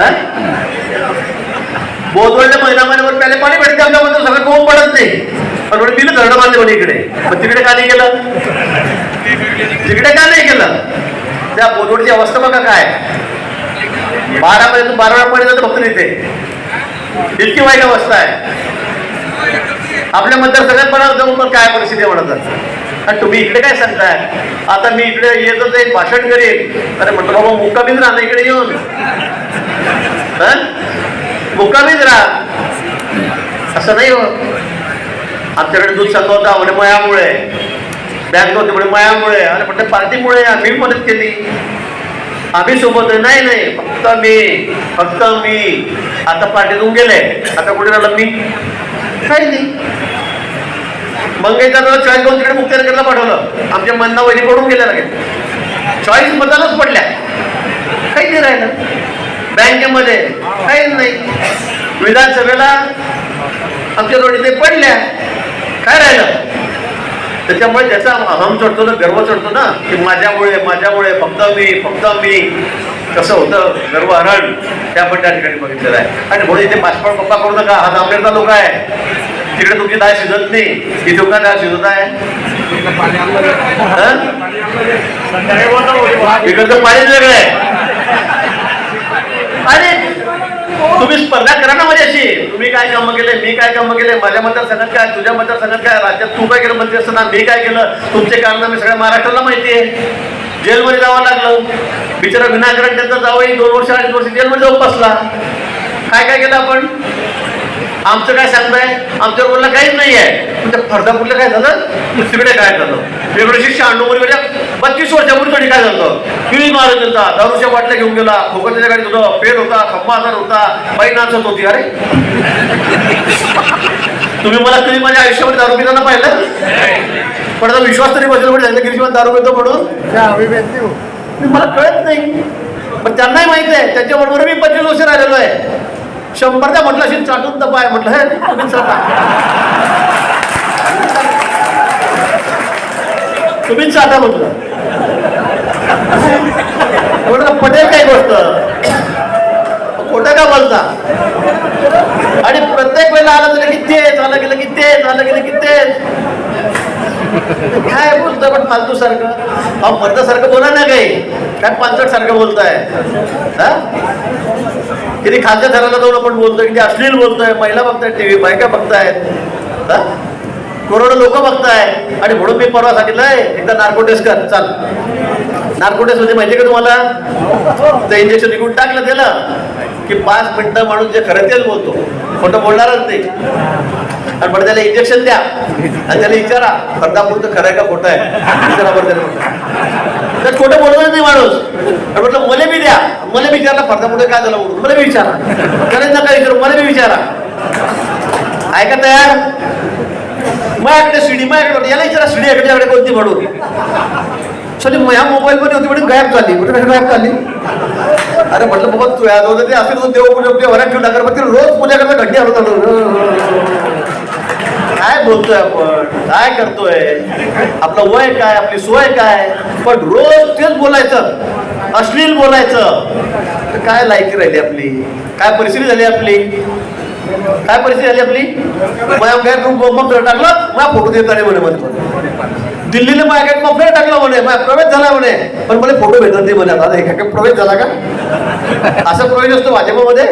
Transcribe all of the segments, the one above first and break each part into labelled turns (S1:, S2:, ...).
S1: हा? बोधवडले महिना महिन्यावर पाणी भेटते आमच्या सगळं कोण पडत नाही. पण म्हणे मी धरणं बांधले म्हणे इकडे. मग तिकडे का नाही गेलं? तिकडे का नाही गेलं? त्या बोधवडची अवस्था बघा काय. बारा पर्यंत बारा पर्यंत फक्त तिथे. इतकी वाईट अवस्था आहे. आपल्या मतदारसंघात पण जाऊन पण काय परिस्थिती आहे म्हणतात आणि तुम्ही इकडे काय सांगताय? आता मी इकडे येतच एक भाषण करेन. अरे म्हटलं बाबा मुक्कामीच राहा ना इकडे येऊन. मुक्कामीच राहा. असं नाही हो आमच्याकडे दूध संघ होता म्हणे मयामुळे. बँक होती म्हणजे मयामुळे. आणि म्हटलं पार्टीमुळे आम्ही मदत केली. आम्ही सोबत आहे. नाही नाही फक्त मी फक्त मी. आता पार्टीतून गेले. आता कुठे राहिलं मी? काही नाही. मंगेशला चॉईस घेऊन तिकडे मुक्तिनगरला पाठवलं. आमच्या मन्ना वहिनी पडून गेल्या लागेल चॉईस बदलच पडल्या. काही नाही राहिलं. बँकेमध्ये काहीच नाही. विधानसभेला आमच्या रोडीने पडल्या. काय राहिलं? त्याच्यामुळे त्याचा अहम चढतो ना गर्व चढतो ना की माझ्यामुळे माझ्यामुळे फक्त मी फक्त मी. कसं होतं? गर्वहरण त्या पण त्या ठिकाणी बघितलेलं आहे. आणि म्हणून इथे पासपोर्ट पप्पा करू नका. हा जांभेरचा लोक आहे. तिकडे तुमची डाळ शिजत नाही. इथे का डाळ शिजत आहे. इकडचं पाणीच वेगळं आहे. अरे तुम्ही स्पर्धा करा ना माझ्याशी. तुम्ही काय काम केले मी काय काम केले माझ्या मतदारसंघात काय तुझ्या मतदारसंघात काय राज्यात तू काय केलं मंत्री असताना मी काय केलं तुमचे कारनामे सगळ्या महाराष्ट्राला माहिती आहे. जेलमध्ये जावं लागलं. बिचारा विनाकारण त्यांचा जावं दोन वर्ष अडीच वर्ष जेलमध्ये जाऊन बसला. काय काय केलं आपण? आमचं काय सांगताय आमच्या रोडला काहीच नाही आहे. त्या फरदापूरला काय झालं? तिकडे काय झालं? एकोणीसशे शहाण्णवमध्ये बत्तीस वर्षापूर्वी कधी काय झालं? किळी मारत होता दारूच्या बाटल्या घेऊन गेला खोकरच्या गाडीत होतं पेट होता खंबा आजार होता बाई नाचत होती. अरे! तुम्ही मला कधी माझ्या आयुष्यामध्ये दारू पिताना पाहिलं? पण आता विश्वास तरी बसेल म्हणजे झालं गिरीश दारू पितो म्हणून. हे. मला कळत नाही. पण त्यांनाही माहिती आहे त्याच्याबरोबर मी पंचवीस वर्ष राहिलेलो आहे. शंभर शंभरच्या म्हटलं अशी चाटून तपाय म्हटलं हे तुम्ही चाटा तुम्ही चाटा म्हटलं. म्हटलं पटेल काय गोष्ट. खोटं का बोलता आणि प्रत्येक वेळेला आलं तर की ते झालं गेलं की ते झालं गेलं की ते काय बोलतोय पण फालतू सारखं? अहो मर्दासारखं बोला ना काही. काय पानसट सारखं बोलताय? हा? किती खालच्या थराला जाऊन आपण बोलतोय किती अश्लील बोलतोय. महिला बघतायत टीव्ही बायका बघतायत. हा? करोडो लोक बघताय. आणि म्हणून मी परवा सांगितलंय एकदा नार्कोटेस्ट कर चाल. नार्कोटेस्ट म्हणजे माहिती का तुम्हाला? ते इंजेक्शन निघून टाकलं त्याला. की पाच मिनिटं माणूस जे खरं तेच बोलतो. खोटं बोलणारच नाही. आणि पण त्याला इंजेक्शन द्या. आणि त्याला विचारा फरदापुरतं खरं आहे का खोटं आहे? विचारा बरं त्याला तर खोटं बोलणार नाही माणूस. आणि म्हटलं मला बी द्या. मला विचारला फरदापुढे काय झालं म्हणून मला बी विचारा. करायचं नका विचारू? मला बी विचारा. आहे का तयार? माझ्याकडे शिडी माझ्याकडे याला विचारा शिडी याकडे कोणती म्हणून? सॉरी माझ्या मोबाईल मध्ये होती म्हणून गायब झाली. कुठे गायब झाली? अरे म्हटलं बाबा तू याद दोन ते असेल तू देव पूजा पूजा वरात ठेवून टाकर पण रोज पूजा करता घंटी हलवत काय बोलतोय आपण? काय करतोय? आपलं वय काय आपली सोय काय? पण रोज तेच बोलायचं. अश्लील बोलायचं. तर काय लायकी राहिली आपली? काय परिस्थिती झाली आपली? काय परिस्थिती झाली आपली? माझ्या काय मग टाकलं माझा फोटो देत आले म्हणे मध्ये दिल्लीला माझ्या काय मफलर टाकला म्हणे माझा प्रवेश झाला म्हणे. पण मला फोटो भेटत नाही म्हणे आता. एका प्रवेश झाला का? असा प्रवेश असतो भाजपमध्ये.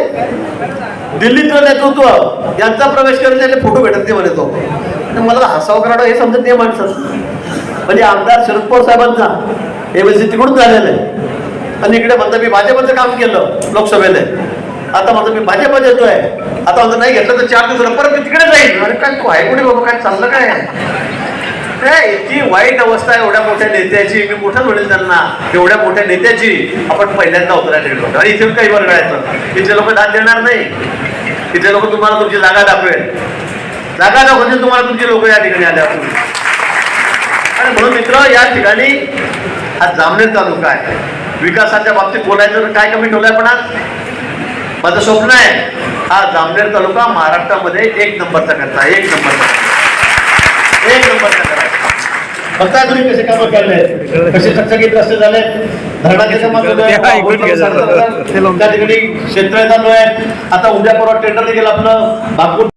S1: दिल्लीतलं नेतृत्व. यांचा प्रवेश करत त्याला फोटो भेटत नाही म्हणे तो. मला हसाव करावं हे समजत नाही माणसं म्हणजे आमदार शरद पवार साहेबांचा. एस म्हणजे तिकडून झालेलं आहे. आणि इकडे म्हणतं मी भाजपचं काम केलं लोकसभेने. आता म्हणतो मी भाजपत येतोय. आता म्हणतो नाही घेतलं तर चार दिवसाला परत मी तिकडे जाईल अरे काय तू आहे कुठे बाबा? काय चाललं काय? काय इतकी वाईट अवस्था आहे एवढ्या मोठ्या नेत्याची. मी मोठं म्हणेल त्यांना? एवढ्या मोठ्या नेत्याची. आपण पहिल्यांदा उतरायला गेलो आणि इथे काही बरगायचं इथे लोक दाद देणार नाही. इथे लोक तुम्हाला तुमची जागा दाखवेल. जागा दाखवतील तुम्हाला तुमची लोक या ठिकाणी आल्या. आणि म्हणून मित्र या ठिकाणी हा जामनेर तालुका आहे. विकासाच्या बाबतीत बोलायचं तर काय कमी ठेवलंय पण आज? माझं स्वप्न आहे हा जामनेर तालुका महाराष्ट्रामध्ये एक नंबरचा करता. एक नंबरचा. एक नंबरचा बघताय तुम्ही कसे कामं केले? कसे चकचकीत रस्ते झाले? धरणाचे. त्या ठिकाणी शेततळे चालू आहे आता उद्या परवा टेंडर देखील आपलं बापूर